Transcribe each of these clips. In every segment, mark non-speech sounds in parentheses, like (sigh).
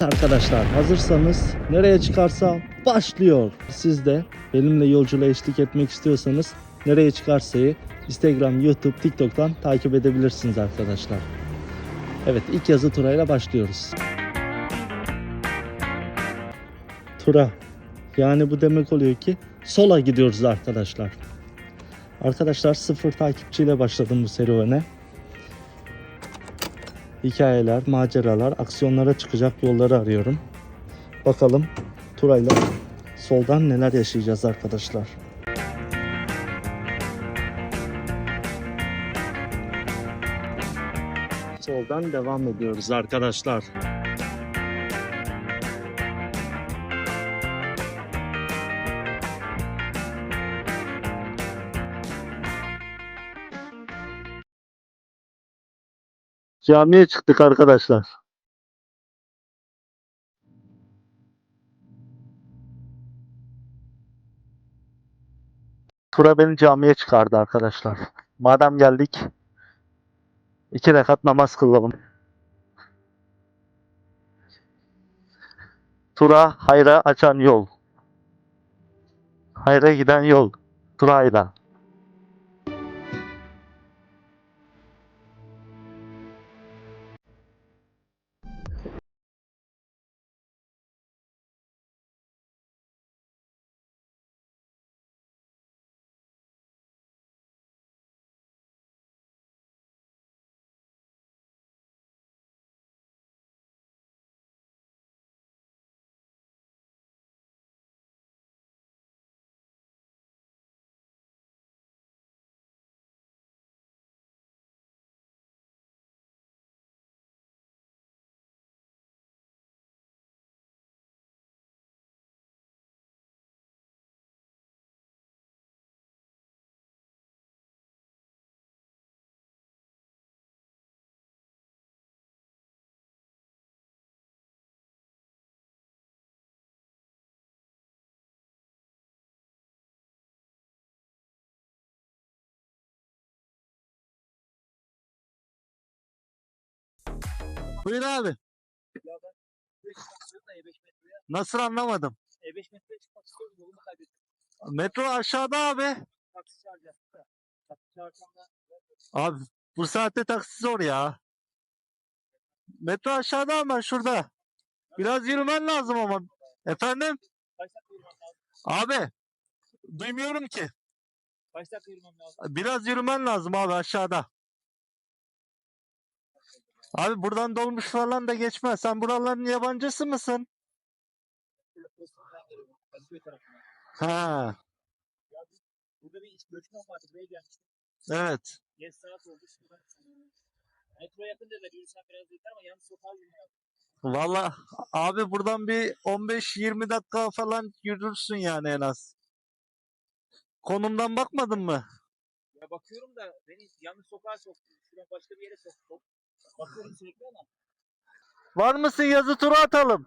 Arkadaşlar hazırsanız nereye çıkarsa başlıyor. Siz de benimle yolculuğa eşlik etmek istiyorsanız nereye çıkarsayı Instagram, YouTube, TikTok'tan takip edebilirsiniz arkadaşlar. Evet ilk yazı turayla başlıyoruz. Tura. Yani bu demek oluyor ki sola gidiyoruz arkadaşlar. Arkadaşlar sıfır takipçiyle başladım bu serüvene. Hikayeler, maceralar, aksiyonlara çıkacak yolları arıyorum. Bakalım Turay'la soldan neler yaşayacağız arkadaşlar. Soldan devam ediyoruz arkadaşlar. Camiye çıktık arkadaşlar. Tura beni camiye çıkardı arkadaşlar. Madem geldik, iki rekat namaz kılalım. Tura hayra açan yol. Hayra giden yol. Turayla. Buyur abi. Nasıl anlamadım. E5 metreye çıkmak istiyorum yolumu kaybettim. Metro aşağıda abi. Taksi çağıracağım. Taksi çağırsam da Abi bu saatte taksi zor ya. Metro aşağıda ama şurada. Biraz yürümen lazım ama. Efendim? kaç dakika yürümem lazım? Abi. Duymuyorum ki. Kaç dakika yürümem lazım? Biraz yürümen lazım abi aşağıda. Abi buradan dolmuş falan da geçmez. Sen buraların yabancısı mısın? Ha, Burada bir göçmen vardı. Buraya gelmiştim. evet. Geç saat oldu. Metro yakın dediler. Yürüsem biraz ama yalnız sokağa. Valla abi buradan bir 15-20 dakika falan yürürsün yani en az. Konumdan bakmadın mı? Ya bakıyorum da beni yanlış sokağa soktu. Şuradan başka bir yere soktu. Bakıyorum sürekli ama. Var mısın yazı tura atalım.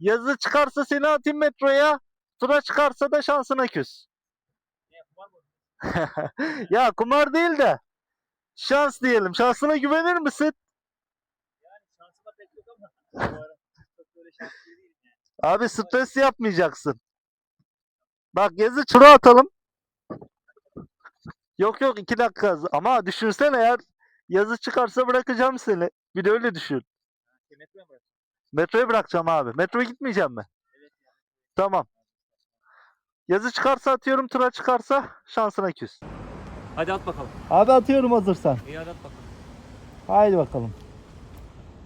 Yazı çıkarsa seni atayım metroya. Tura çıkarsa da şansına küs. Mı? (laughs) ya kumar değil de şans diyelim. Şansına güvenir misin? Yani şansıma pek yok ama. Bu ara çok böyle şanslı değilim yani. Abi stres yapmayacaksın. Bak yazı tura atalım. Yok yok iki dakika. Ama düşünsene eğer yazı çıkarsa bırakacağım seni. Bir de öyle düşün. Metroya bırakayım? Metroya bırakacağım abi. Metroya gitmeyeceğim mi? Evet ya. Tamam. Yazı çıkarsa atıyorum, tura çıkarsa şansına küs. Hadi at bakalım. Abi atıyorum hazırsan. İyi hadi at bakalım. Haydi bakalım.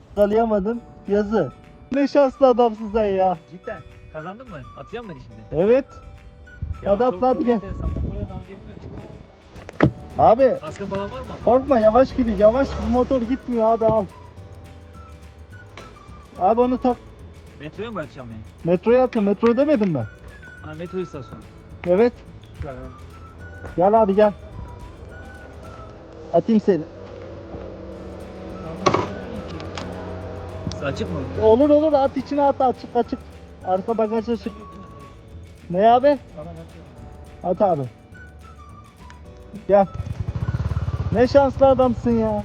Yakalayamadın. Yazı. Ne şanslı adamsın sen ya. Cidden. Kazandın mı? Atacağım mı şimdi? Evet. Atla, çok gel. buraya. Abi Kaskın falan var mı? korkma yavaş gidiyor. Yavaş bu motor gitmiyor abi al. Abi onu tak. Metroya mı bırakacağım beni? Metroya atla. Metro demedim mi? Ha metro istasyonu. Evet. Gel abi gel. Atayım seni. Açık mı? Olur olur at içine at açık açık. Arka bagaj açık. Ne abi? At abi. Gel. Ne şanslı adamsın ya.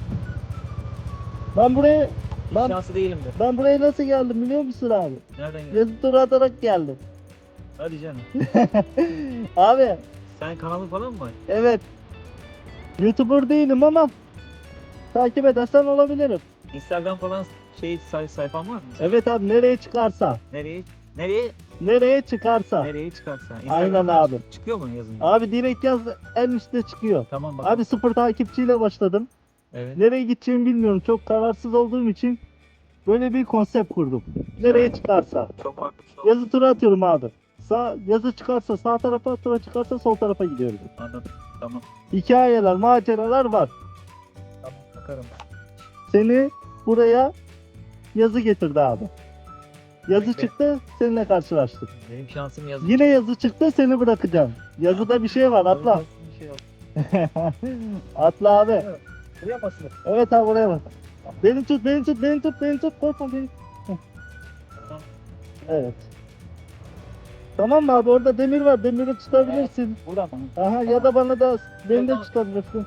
Ben buraya Ben, Şanslı değilimdir. ben buraya nasıl geldim biliyor musun abi? Nereden geldin? Yazı turu atarak geldim. Hadi canım. (laughs) abi Sen kanalın falan mı var? evet. Youtuber değilim ama takip edersen olabilirim. Instagram falan şey say sayfan var mı? Evet abi nereye çıkarsa. Nereye? Nereye? Nereye çıkarsa. Nereye çıkarsa. Aynen Instagram'dan abi. Çıkıyor mu yazın? Abi direkt yaz en üstte çıkıyor. Tamam bak. Abi sıfır takipçiyle başladım. Evet. Nereye gideceğimi bilmiyorum. Çok kararsız olduğum için böyle bir konsept kurdum. Nereye çıkarsa. Çok oldu. Yazı turu atıyorum abi. Sağ, yazı çıkarsa sağ tarafa, tura çıkarsa sol tarafa gidiyorum. Anladım. Tamam. Hikayeler, maceralar var. Tamam bakarım. Seni buraya yazı getirdi abi. Yazı çıktı, seninle karşılaştık. Benim şansım yazın. Yine yazı çıktı, seni bırakacağım. Yazıda bir şey var, atla. Bir şey yok. (laughs) atla abi. Buraya basılır. Evet abi buraya bak. Beni tut, beni tut, beni tut, beni tut. Korkma beni. Tamam. Evet. Tamam mı abi orada demir var, demiri tutabilirsin. Buradan mı? Aha ya da bana da beni de tutabilirsin.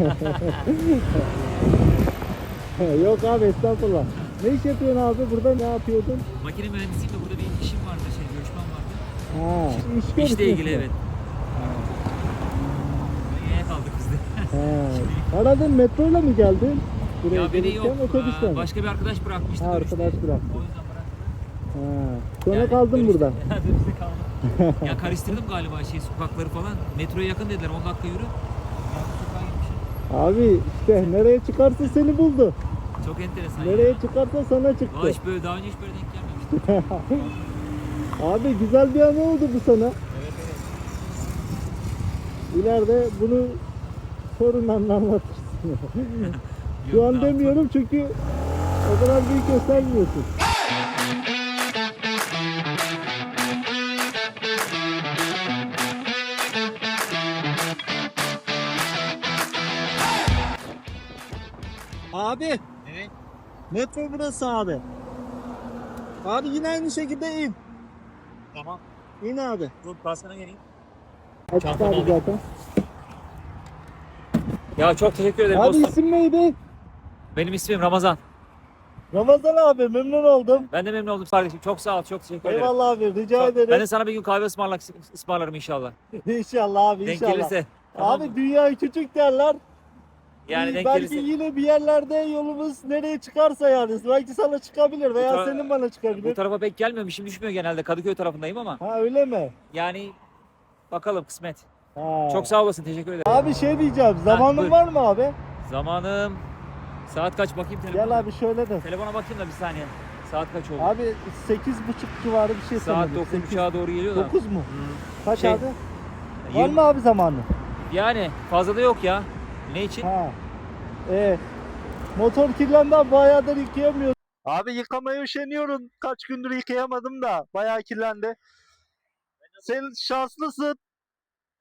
(laughs) Yok abi estağfurullah. Ne iş yapıyorsun abi? Burada ne yapıyordun? Makine mühendisiyim de burada bir işim vardı, şey görüşmem vardı. Ha, iş İşle görüşmesi. ilgili evet. Yine kaldık biz de. Ha. (laughs) Aradın metroyla mı geldin? Buraya ya beni gelirken yok, otobüsle aa, başka bir arkadaş bırakmıştı Ha, görüşte. arkadaş bıraktı. O yüzden bıraktım. Ha. Sonra Yani kaldın burada. (laughs) Dönüşte kaldım. ya karıştırdım galiba şey sokakları falan. Metroya yakın dediler 10 dakika yürü. Abi işte nereye çıkarsa seni buldu. Çok enteresan Nereye ya. çıkarsa sana çıktı. hiç böyle, daha önce hiç böyle denk gelmemiştim. (laughs) Abi güzel bir anı oldu bu sana. evet evet. İleride bunu sorunlarla anlatırsın. (laughs) Şu an demiyorum çünkü o kadar büyük göstermiyorsun. Abi Evet. metro burası abi. Abi yine aynı şekilde in. Tamam. İn abi. Dur kalsana geleyim. Açık Çantamı abi alayım. zaten. Ya çok teşekkür ederim Abi dostum. isim neydi? Benim ismim Ramazan. Ramazan abi memnun oldum. Ben de memnun oldum kardeşim. Çok sağ ol, çok teşekkür ederim. Eyvallah abi rica Çok- ederim. Ben de sana bir gün kahve ısmarlak, ısmarlarım inşallah. (laughs) İnşallah abi Denk inşallah. gelirse. Tamam Abi mı? dünya küçük derler. Yani denk belki gelirse. yine bir yerlerde yolumuz nereye çıkarsa yani. Belki sana çıkabilir veya tara- senin bana Bu çıkabilir. tarafa pek gelmemişim düşmüyor genelde Kadıköy tarafındayım ama Ha öyle mi? yani bakalım kısmet. Ha. Çok sağ olasın teşekkür ederim. Abi şey diyeceğim. Zamanın buyur. var mı abi? Zamanım saat kaç bakayım telefona. Gel abi şöyle de. Telefona bakayım da bir saniye. Saat kaç oldu? Abi 8.30 civarı bir şey saat sanırım. 9.30'a doğru geliyor da. 9 mu? Kaç Şey, abi? Var yirmi- mı abi zamanı? Yani fazla da yok ya. Ne için? Ha. Ee, motor kirlendi abi bayağıdır yıkayamıyorum. Abi yıkamaya üşeniyorum. Kaç gündür yıkayamadım da bayağı kirlendi. Sen şanslısın.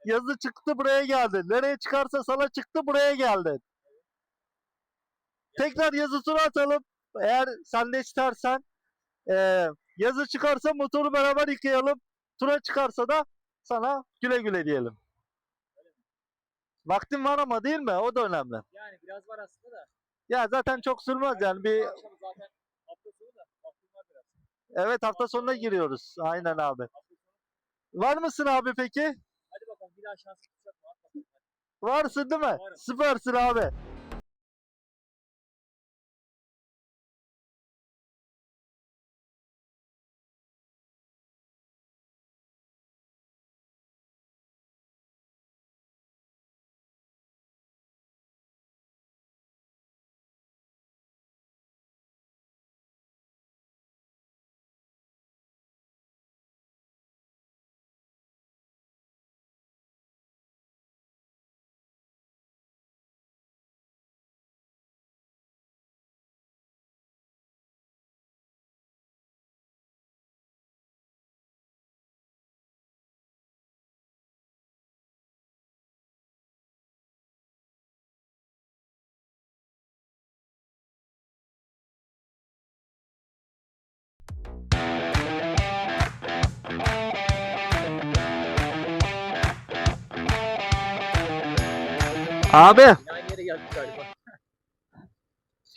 Yazı çıktı buraya geldin. Nereye çıkarsa sana çıktı buraya geldin. Tekrar yazı tura atalım. Eğer sen de istersen eee, yazı çıkarsa motoru beraber yıkayalım. Tura çıkarsa da sana güle güle diyelim. Vaktin var ama değil mi? O da önemli. Yani biraz var aslında da. Ya zaten çok sürmez yani bir Akşam zaten hafta sonu da vaktim var biraz. evet hafta sonuna giriyoruz. Aynen abi. Var mısın abi peki? Hadi bakalım bir daha şans tutacak mı? At bakalım. Varsın değil mi? Varım. Süpersin abi. Abi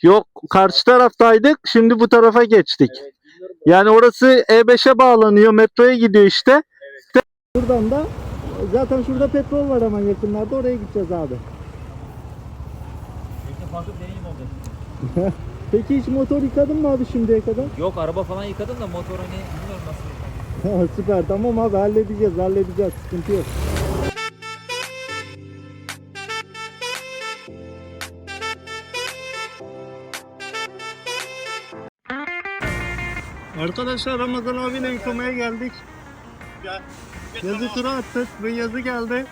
yok karşı taraftaydık şimdi bu tarafa geçtik. Evet. Yani orası E5'e bağlanıyor metroya gidiyor işte. Buradan da zaten şurada petrol var hemen yakınlarda oraya gideceğiz abi. (laughs) Peki hiç motor yıkadın mı abi şimdiye kadar? Yok araba falan yıkadım da motor hani bilmiyorum nasıl yıkadım. (laughs) Süper tamam abi halledeceğiz halledeceğiz sıkıntı yok. Arkadaşlar Ramazan abiyle yıkamaya geldik. Yazı tura attık ve yazı geldi.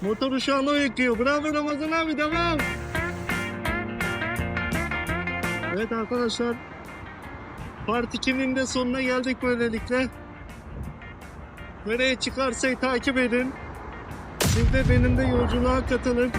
Motoru şu an o yıkıyor. Bravo Ramazan abi devam. Evet arkadaşlar. Part 2'nin de sonuna geldik böylelikle. Nereye çıkarsa takip edin. Siz de benim de yolculuğa katılın.